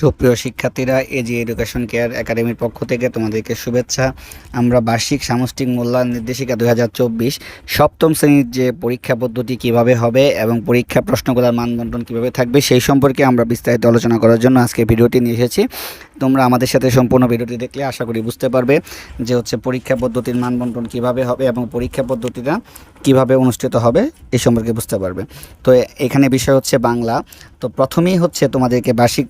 সুপ্রিয় শিক্ষার্থীরা AG education care একাডেমির পক্ষ থেকে তোমাদেরকে শুভেচ্ছা। আমরা বার্ষিক সামষ্টিক মূল্যায়ন নির্দেশিকা দু হাজার চব্বিশ সপ্তম শ্রেণির যে পরীক্ষা পদ্ধতি কীভাবে হবে এবং পরীক্ষা প্রশ্নগুলোর মানদণ্ড কীভাবে থাকবে সেই সম্পর্কে আমরা বিস্তারিত আলোচনা করার জন্য আজকে ভিডিওটি নিয়ে এসেছি। তোমরা আমাদের সাথে সম্পূর্ণ ভিডিওটি দেখলে আশা করি বুঝতে পারবে যে হচ্ছে পরীক্ষা পদ্ধতির মানবন্টন কীভাবে হবে এবং পরীক্ষা পদ্ধতিটা কীভাবে অনুষ্ঠিত হবে এই সম্পর্কে বুঝতে পারবে। তো এখানে বিষয় হচ্ছে বাংলা। তো প্রথমেই হচ্ছে তোমাদেরকে বার্ষিক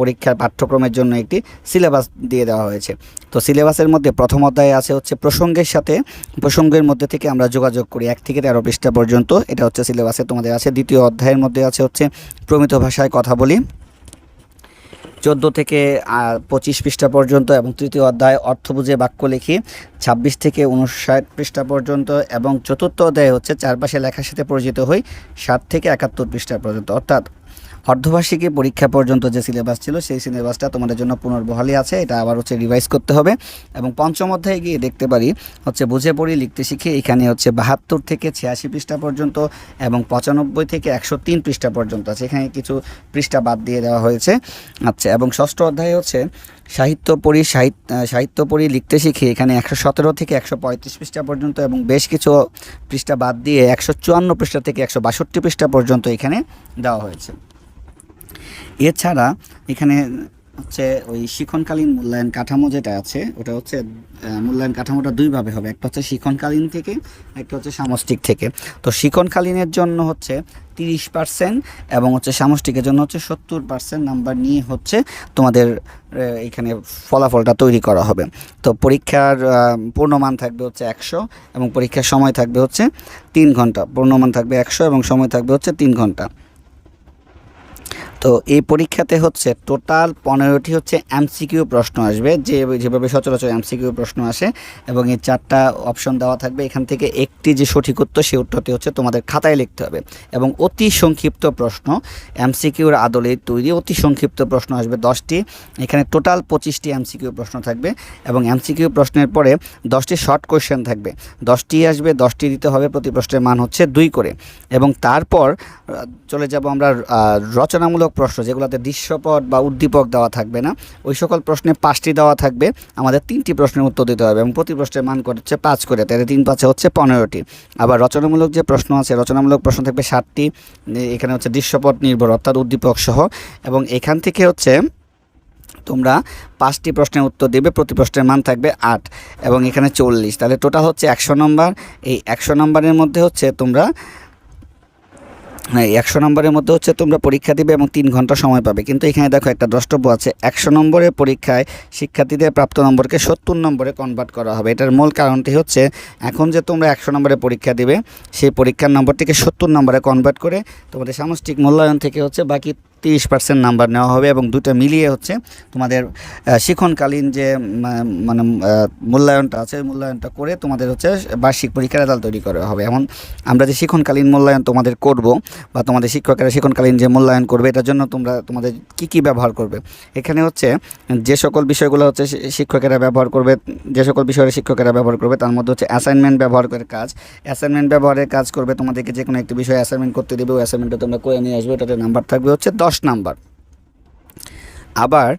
পরীক্ষার পাঠ্যক্রমের জন্য একটি সিলেবাস দিয়ে দেওয়া হয়েছে। তো সিলেবাসের মধ্যে প্রথম অধ্যায়ে আছে হচ্ছে প্রসঙ্গের সাথে। প্রসঙ্গের মধ্যে থেকে আমরা যোগাযোগ করি এক থেকে তেরো পৃষ্ঠা পর্যন্ত। এটা হচ্ছে সিলেবাসে তোমাদের আছে। দ্বিতীয় অধ্যায়ের মধ্যে আছে হচ্ছে প্রমিত ভাষায় কথা বলি। চোদ্দ থেকে পঁচিশ পৃষ্ঠা পর্যন্ত এবং তৃতীয় অধ্যায় অর্থ বুঝে বাক্য লিখি, ছাব্বিশ থেকে উনষাট পৃষ্ঠা পর্যন্ত এবং চতুর্থ অধ্যায় হচ্ছে চারপাশে লেখার সাথে পরিচিত হই সাত থেকে একাত্তর পৃষ্ঠা পর্যন্ত। অর্থাৎ অর্ধবার্ষিকী পরীক্ষা পর্যন্ত যে সিলেবাস ছিল, সেই সিলেবাসটা তোমাদের জন্য পুনর্বহালি আছে। এটা আবার হচ্ছে রিভাইজ করতে হবে। এবং পঞ্চম অধ্যায়ে গিয়ে দেখতে পারি, হচ্ছে বুঝে পড়ি, লিখতে শিখে, এখানে হচ্ছে বাহাত্তর থেকে ছিয়াশি পৃষ্ঠা পর্যন্ত এবং পঁচানব্বই থেকে একশো তিন পৃষ্ঠা পর্যন্ত আছে। এখানে কিছু পৃষ্ঠা বাদ দিয়ে দেওয়া হয়েছে। আচ্ছা এবং ষষ্ঠ অধ্যায়ে হচ্ছে সাহিত্য পড়ি সাহিত্য সাহিত্য পড়ি, লিখতে শিখে, এখানে একশো সতেরো থেকে একশো পঁয়ত্রিশ পৃষ্ঠা পর্যন্ত এবং বেশ কিছু পৃষ্ঠা বাদ দিয়ে একশো চুয়ান্ন পৃষ্ঠা থেকে একশো বাষট্টি পৃষ্ঠা পর্যন্ত এখানে দেওয়া হয়েছে। এছাড়া এখানে হচ্ছে ওই শিক্ষণকালীন মূল্যায়ন কাঠামো যেটা আছে, ওটা হচ্ছে মূল্যায়ন কাঠামোটা দুইভাবে হবে। একটা হচ্ছে শিক্ষণকালীন থেকে, একটা হচ্ছে সামষ্টিক থেকে। তো শিক্ষণকালীনের জন্য হচ্ছে তিরিশ পার্সেন্ট এবং হচ্ছে সামষ্টিকের জন্য হচ্ছে সত্তর পার্সেন্ট নাম্বার নিয়ে হচ্ছে তোমাদের এখানে ফলাফলটা তৈরি করা হবে। তো পরীক্ষার পূর্ণমান থাকবে হচ্ছে একশো এবং পরীক্ষার সময় থাকবে হচ্ছে তিন ঘণ্টা। পূর্ণমান থাকবে একশো এবং সময় থাকবে হচ্ছে তিন ঘণ্টা। তো এই পরীক্ষাতে হচ্ছে টোটাল পনেরোটি হচ্ছে এমসিকিউ প্রশ্ন আসবে। যে যেভাবে সচরাচর এমসিকিউ প্রশ্ন আসে এবং এই চারটা অপশন দেওয়া থাকবে, এখান থেকে একটি যে সঠিক উত্তর, সেই উত্তরটি হচ্ছে তোমাদের খাতায় লিখতে হবে। এবং অতি সংক্ষিপ্ত প্রশ্ন এমসিকিউর আদলে তৈরি অতি সংক্ষিপ্ত প্রশ্ন আসবে দশটি। এখানে টোটাল পঁচিশটি এমসিকিউ প্রশ্ন থাকবে এবং এমসিকিউ প্রশ্নের পরে দশটি শর্ট কোয়েশ্চেন থাকবে। দশটি আসবে, দশটি দিতে হবে, প্রতি প্রশ্নের মান হচ্ছে দুই করে। এবং তারপর চলে যাব আমরা রচনামূলক প্রশ্ন, যেগুলোতে দৃশ্যপট বা উদ্দীপক দেওয়া থাকবে না, ওই সকল প্রশ্নে পাঁচটি দেওয়া থাকবে, আমাদের তিনটি প্রশ্নের উত্তর দিতে হবে এবং প্রতি প্রশ্নের মান করছে পাঁচ করে, তাহলে তিন পাঁচে হচ্ছে পনেরোটি। আবার রচনামূলক যে প্রশ্ন আছে, রচনামূলক প্রশ্ন থাকবে ষাটটি, এখানে হচ্ছে দৃশ্যপট নির্ভর অর্থাৎ উদ্দীপক সহ, এবং এখান থেকে হচ্ছে তোমরা পাঁচটি প্রশ্নের উত্তর দেবে, প্রতি প্রশ্নের মান থাকবে আট, এবং এখানে চল্লিশ, তাহলে টোটাল হচ্ছে একশো নম্বর এই একশো নম্বরের মধ্যে হচ্ছে তোমরা একশো নম্বরের মধ্যে হচ্ছে তোমরা পরীক্ষা দিবে এবং তিন ঘণ্টা সময় পাবে। কিন্তু এখানে দেখো একটা দ্রষ্টব্য আছে। একশো নম্বরের পরীক্ষায় শিক্ষার্থীদের প্রাপ্ত নম্বরকে সত্তর নম্বরে কনভার্ট করা হবে। এটার মূল কারণটি হচ্ছে, এখন যে তোমরা একশো নম্বরে পরীক্ষা দিবে, সেই পরীক্ষার নম্বরটিকে সত্তর নম্বরে কনভার্ট করে তোমাদের সামষ্টিক মূল্যায়ন থেকে হচ্ছে বাকি তিরিশ পার্সেন্ট নাম্বার নেওয়া হবে এবং দুটো মিলিয়ে হচ্ছে তোমাদের শিক্ষণকালীন যে মানে মূল্যায়নটা আছে মূল্যায়নটা করে তোমাদের হচ্ছে বার্ষিক পরীক্ষার রেজাল্ট তৈরি করা হবে। এমন আমরা যে শিক্ষণকালীন মূল্যায়ন তোমাদের করব বা তোমাদের শিক্ষকেরা শিক্ষণকালীন যে মূল্যায়ন করবে, এটার জন্য তোমরা তোমাদের কি কি ব্যবহার করবে? এখানে হচ্ছে যে সকল বিষয়গুলো হচ্ছে শিক্ষকেরা ব্যবহার করবে, যে সকল বিষয়ের শিক্ষকেরা ব্যবহার করবে, তার মধ্যে হচ্ছে অ্যাসাইনমেন্ট ব্যবহার করে কাজ। অ্যাসাইনমেন্ট ব্যবহারের কাজ করবে তোমাদেরকে যে কোনো একটি বিষয়ে অ্যাসাইনমেন্ট করতে দেবে, ওই অ্যাসাইনমেন্টটা তোমরা করে নিয়ে আসবে, ওটাতে নাম্বার থাকবে হচ্ছে দশ নাম্বার। আবার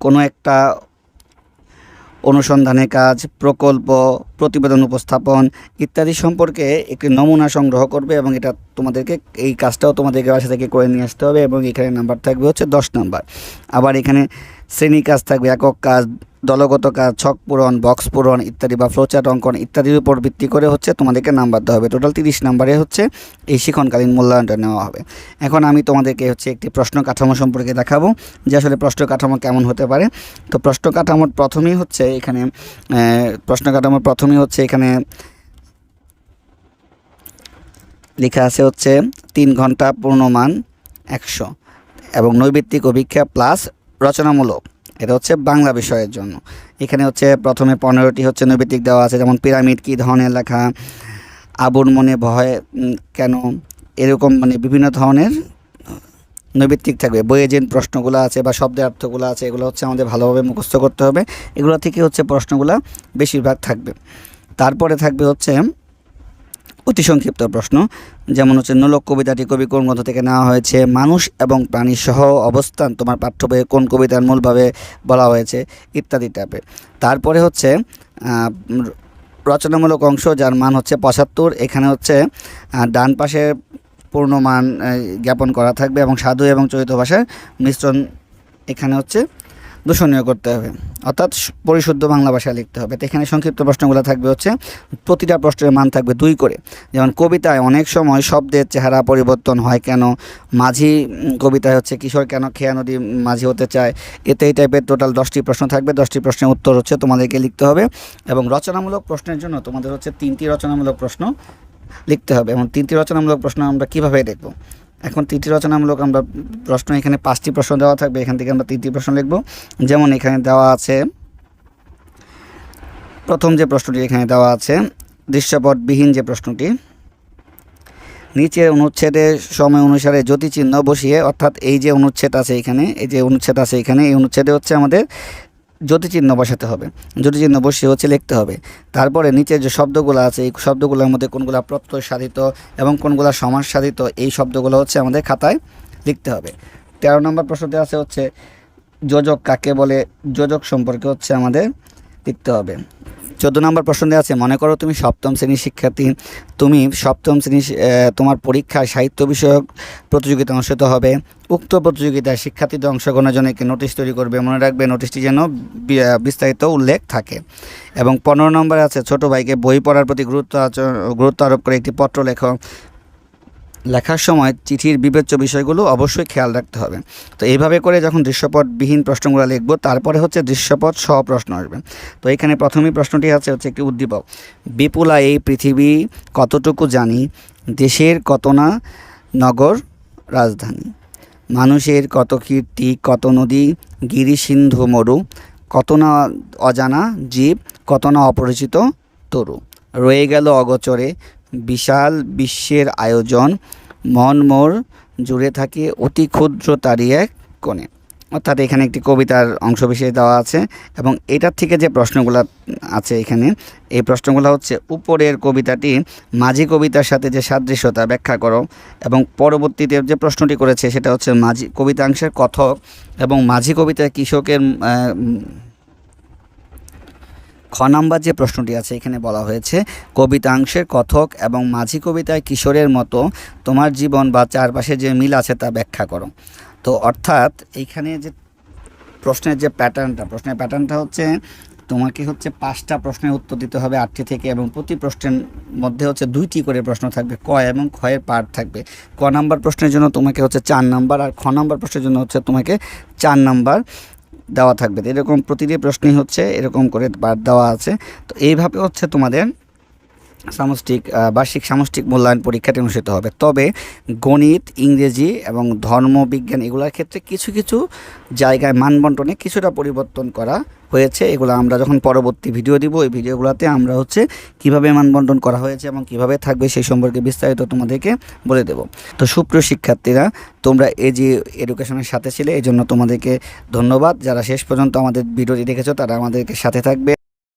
কোনো একটা অনুসন্ধানের কাজ, প্রকল্প, প্রতিবেদন উপস্থাপন ইত্যাদি সম্পর্কে একটি নমুনা সংগ্রহ করবে এবং এটা তোমাদেরকে, এই কাজটাও তোমাদেরকে বাসা থেকে করে নিয়ে আসতে হবে এবং এখানে নাম্বার থাকবে হচ্ছে দশ নাম্বার। আবার এখানে শ্রেণি কাজ থাকবে, একক কাজ দলগত কাজ, ছক পূরণ বক্স পূরণ ইত্যাদি বা ফ্লোচার্ট অঙ্কন ইত্যাদির উপর ভিত্তি করে হচ্ছে তোমাদেরকে নাম্বার দেওয়া হবে। টোটাল তিরিশ নাম্বারে হচ্ছে এই শিক্ষণকালীন মূল্যায়নটা নেওয়া হবে। এখন আমি তোমাদেরকে হচ্ছে একটি প্রশ্ন কাঠামো সম্পর্কে দেখাবো, যে আসলে প্রশ্ন কাঠামো কেমন হতে পারে। তো প্রশ্ন কাঠামোর প্রথমেই হচ্ছে এখানে প্রশ্ন কাঠামোর প্রথমেই হচ্ছে এখানে লেখা আছে হচ্ছে তিন ঘণ্টা পূর্ণমান একশো এবং নৈবিত্তিক অভিক্ষা প্লাস রচনামূলক। এটা হচ্ছে বাংলা বিষয়ের জন্য। এখানে হচ্ছে প্রথমে পনেরোটি হচ্ছে নৈবিত্তিক দেওয়া আছে, যেমন পিরামিড, কী ধরনের লেখা, আবুর মনে ভয় কেন, এরকম মানে বিভিন্ন ধরনের নৈবিত্তিক থাকবে। বইয়ে যে প্রশ্নগুলো আছে বা শব্দের অর্থগুলো আছে, এগুলো হচ্ছে আমাদের ভালোভাবে মুখস্থ করতে হবে। এগুলো থেকে হচ্ছে প্রশ্নগুলো বেশিরভাগ থাকবে। তারপরে থাকবে হচ্ছে অতি সংক্ষিপ্ত প্রশ্ন, যেমন হচ্ছে নোলক কবিতাটি কবি কোন গ্রন্থ থেকে নেওয়া হয়েছে? মানুষ এবং প্রাণী সহ অবস্থান তোমার পাঠ্য বইয়ে কোন কবিতার মূলভাবে বলা হয়েছে? ইত্যাদি টাইপের। তারপরে হচ্ছে রচনামূলক অংশ যার মান হচ্ছে পঁচাত্তর। এখানে হচ্ছে ডান পাশে পূর্ণমান জ্ঞাপন করা থাকবে এবং সাধু এবং চরিত ভাষার মিশ্রণ এখানে হচ্ছে দূষণীয় করতে হবে। অর্থাৎ পরিশুদ্ধ বাংলা ভাষায় লিখতে হবে। তো এখানে সংক্ষিপ্ত প্রশ্নগুলো থাকবে হচ্ছে, প্রতিটা প্রশ্নের মান থাকবে দুই করে। যেমন কবিতায় অনেক সময় শব্দের চেহারা পরিবর্তন হয় কেন? মাঝি কবিতায় হচ্ছে কিশোর কেন খেয়া নদী মাঝি হতে চায়? এতে এই টাইপের টোটাল দশটি প্রশ্ন থাকবে। দশটি প্রশ্নের উত্তর হচ্ছে তোমাদেরকে লিখতে হবে এবং রচনামূলক প্রশ্নের জন্য তোমাদের হচ্ছে তিনটি রচনামূলক প্রশ্ন লিখতে হবে। এবং তিনটি রচনামূলক প্রশ্ন আমরা কীভাবে দেখব? এখন তিনটি রচনামূলক আমরা প্রশ্ন এখানে পাঁচটি প্রশ্ন দেওয়া থাকবে, এখান থেকে আমরা তিনটি প্রশ্ন লিখব। যেমন এখানে দেওয়া আছে, প্রথম যে প্রশ্নটি এখানে দেওয়া আছে, দৃশ্যপটবিহীন যে প্রশ্নটি নিচে অনুচ্ছেদে সময় অনুসারে জ্যোতি চিহ্ন বসিয়ে, অর্থাৎ এই যে অনুচ্ছেদ আছে এখানে, এই যে অনুচ্ছেদ আছে এখানে, এই অনুচ্ছেদে হচ্ছে আমাদের চিহ্ন বসাতে হবে। চিহ্ন বসিয়ে হচ্ছে লিখতে হবে। তারপরে নিচে যে শব্দগুলো আছে, এই শব্দগুলোর মধ্যে কোনগুলো প্রত্যয় সাধিত এবং কোনগুলো সমাজ সাধিত এই শব্দগুলো হচ্ছে আমাদের খাতায় লিখতে হবে। তেরো নম্বর প্রশ্নতে আছে হচ্ছে, যোজক কাকে বলে? যোজক সম্পর্কে হচ্ছে আমাদের লিখতে হবে। চোদ্দ নম্বর প্রশ্নে আছে, মনে করো তুমি সপ্তম শ্রেণির শিক্ষার্থী, তুমি সপ্তম শ্রেণির তোমার পরীক্ষায় সাহিত্য বিষয়ক প্রতিযোগিতা অনুষ্ঠিত হবে। উক্ত প্রতিযোগিতায় শিক্ষার্থীদের অংশগ্রহণের জন্য একটি নোটিশ তৈরি করবে। মনে রাখবে নোটিশটি যেন বিস্তারিত উল্লেখ থাকে। এবং পনেরো নম্বরে আছে, ছোট ভাইকে বই পড়ার প্রতি গুরুত্ব গুরুত্ব আরোপ করে একটি পত্র লেখো লেখার সময় চিঠির বিবেচ্য বিষয়গুলো অবশ্যই খেয়াল রাখতে হবে। তো এইভাবে করে যখন দৃশ্যপটবিহীন প্রশ্নগুলো লিখব, তারপরে হচ্ছে দৃশ্যপট সহ প্রশ্ন আসবে। তো এখানে প্রথমেই প্রশ্নটি আছে হচ্ছে একটি উদ্দীপক। বিপুলা এই পৃথিবী, কতটুকু জানি, দেশের কত না, নগর, রাজধানী। মানুষের কত কীর্তি, কত নদী, গিরি সিন্ধু মরু, কত না অজানা জীব, কত না অপরিচিত তরু। রয়ে গেল অগচরে বিশাল বিশ্বের আয়োজন মন মোর জুড়ে থাকে অতি ক্ষুদ্র তারই এক কোণে। অর্থাৎ এখানে একটি কবিতার অংশ বিশেষ দেওয়া আছে এবং এটার থেকে যে প্রশ্নগুলো আছে এখানে, এই প্রশ্নগুলো হচ্ছে, উপরের কবিতাটি মাঝি কবিতার সাথে যে সাদৃশ্যতা ব্যাখ্যা করো এবং পরবর্তীতে যে প্রশ্নটি করেছে সেটা হচ্ছে মাঝি কবিতাংশের কথক এবং মাঝি কবিতা কৃষকের খ নাম্বার যে প্রশ্নটি আছে, এখানে বলা হয়েছে, কবিতাংশের কথক এবং মাঝি কবিতায় কিশোরের মতো তোমার জীবন বা চারপাশে যে মিল আছে তা ব্যাখ্যা করো। তো অর্থাৎ এইখানে যে প্রশ্নের যে প্যাটার্নটা, প্রশ্নের প্যাটার্নটা হচ্ছে, তোমাকে হচ্ছে পাঁচটা প্রশ্নের উত্তর দিতে হবে আটটি থেকে এবং প্রতি প্রশ্নের মধ্যে হচ্ছে দুইটি করে প্রশ্ন থাকবে, ক এবং ক্ষয়ের পার্ট থাকবে। ক নাম্বার প্রশ্নের জন্য তোমাকে হচ্ছে চার নাম্বার আর খ নাম্বার প্রশ্নের জন্য হচ্ছে তোমাকে চার নাম্বার। দেওয়া থাকবে। এরকম প্রতিটি প্রশ্নই হচ্ছে, এরকম করে বার দেওয়া আছে। তো এইভাবে হচ্ছে তোমাদের সামষ্টিক বার্ষিক সামষ্টিক মূল্যায়ন পরীক্ষাটি অনুষ্ঠিত হবে। তবে গণিত, ইংরেজি এবং ধর্মবিজ্ঞান এগুলোর ক্ষেত্রে কিছু কিছু জায়গায় মানবন্টনে কিছুটা পরিবর্তন করা হয়েছে। এগুলো আমরা যখন পরবর্তী ভিডিও দিব ওই ভিডিওগুলোতে আমরা হচ্ছে কীভাবে মানবন্টন করা হয়েছে এবং কীভাবে থাকবে সেই সম্পর্কে বিস্তারিত তোমাদেরকে বলে দেব। তো সুপ্রিয় শিক্ষার্থীরা, তোমরা এই যে এডুকেশনের সাথে ছিলে এই জন্য তোমাদেরকে ধন্যবাদ। যারা শেষ পর্যন্ত আমাদের ভিডিওটি দেখেছ, তারা আমাদেরকে সাথে থাকবে।